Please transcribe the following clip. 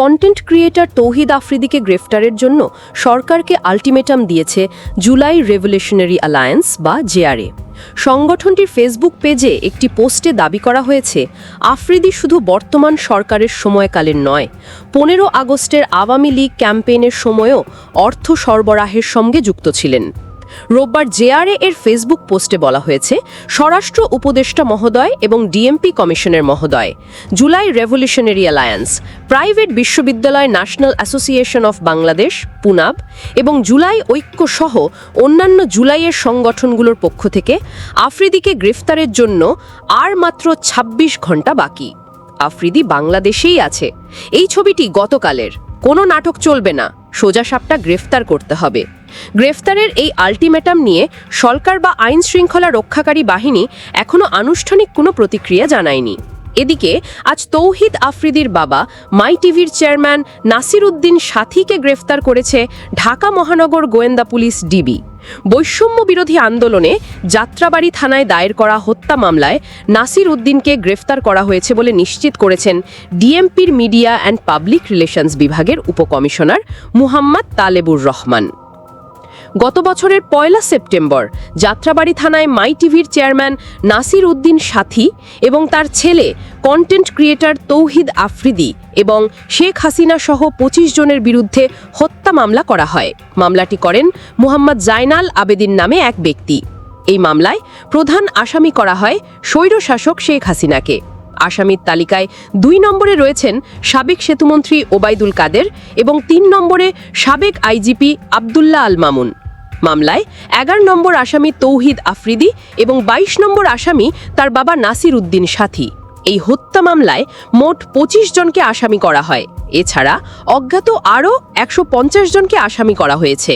Content creator তৌহিদ আফ্রিদিকে গ্রেফতারের জন্য সরকারকে আলটিমেটাম দিয়েছে জুলাই রেভলিউশনারি অ্যালায়েন্স বা জেআরএ সংগঠনটির ফেসবুক পেজে একটি পোস্টে দাবি করা হয়েছে, আফ্রিদি শুধু বর্তমান সরকারের সময়কালের নয়, পনেরো আগস্টের আওয়ামী লীগ ক্যাম্পেইনের সময়ও অর্থ সরবরাহের সঙ্গে যুক্ত ছিলেন। রোববার জেআরএ এর ফেসবুক পোস্টে বলা হয়েছে, স্বরাষ্ট্র উপদেষ্টা মহোদয় এবং ডিএমপি কমিশনের মহোদয়, জুলাই রেভলিউশনারি অ্যালায়েন্স, প্রাইভেট বিশ্ববিদ্যালয় ন্যাশনাল অ্যাসোসিয়েশন অফ বাংলাদেশ, পুনাব এবং জুলাই ঐক্য সহ অন্যান্য জুলাইয়ের সংগঠনগুলোর পক্ষ থেকে আফ্রিদিকে গ্রেফতারের জন্য আর মাত্র ২৬ ঘণ্টা বাকি। আফ্রিদি বাংলাদেশেই আছে। এই ছবিটি গতকালের। কোনো নাটক চলবে না। সোজা সাপটা গ্রেফতার করতে হবে। গ্রেফতারের এই আলটিমেটাম নিয়ে সরকার বা আইন শৃঙ্খলা রক্ষাকারী বাহিনী এখনও আনুষ্ঠানিক কোনো প্রতিক্রিয়া জানায়নি। এদিকে, আজ তৌহিদ আফ্রিদির বাবা, মাই টিভির চেয়ারম্যান নাসির উদ্দিন সাথীকে গ্রেফতার করেছে ঢাকা মহানগর গোয়েন্দা পুলিশ ডিবি। বৈষম্য বিরোধী আন্দোলনে যাত্রাবাড়ি থানায় দায়ের করা হত্যা মামলায় নাসির উদ্দিনকে গ্রেফতার করা হয়েছে বলে নিশ্চিত করেছেন ডিএমপির মিডিয়া অ্যান্ড পাবলিক রিলেশনস বিভাগের উপকমিশনার মুহাম্মদ তালেবুর রহমান। গত বছরের পয়লা সেপ্টেম্বর। যাত্রাবাড়ি থানায় মাই টিভির চেয়ারম্যান নাসির উদ্দিন সাথী এবং তার ছেলে কন্টেন্ট ক্রিয়েটর তৌহিদ আফ্রিদি এবং শেখ হাসিনা সহ পঁচিশ জনের বিরুদ্ধে হত্যা মামলা করা হয়। মামলাটি করেন মুহাম্মদ জাইনাল আবেদিন নামে এক ব্যক্তি। এই মামলায় প্রধান আসামি করা হয় স্বৈরশাসক শেখ হাসিনাকে। আসামির তালিকায় দুই নম্বরে রয়েছেন সাবেক সেতুমন্ত্রী ওবায়দুল কাদের এবং তিন নম্বরে সাবেক আইজিপি আবদুল্লাহ আল মামুন। মামলায় এগারো নম্বর আসামি তৌহিদ আফ্রিদি এবং ২২ নম্বর আসামি তার বাবা নাসির উদ্দিন সাথী। এই হত্যা মামলায় মোট ২৫ জনকে আসামি করা হয়। এছাড়া অজ্ঞাত আরও একশো পঞ্চাশ জনকে আসামি করা হয়েছে।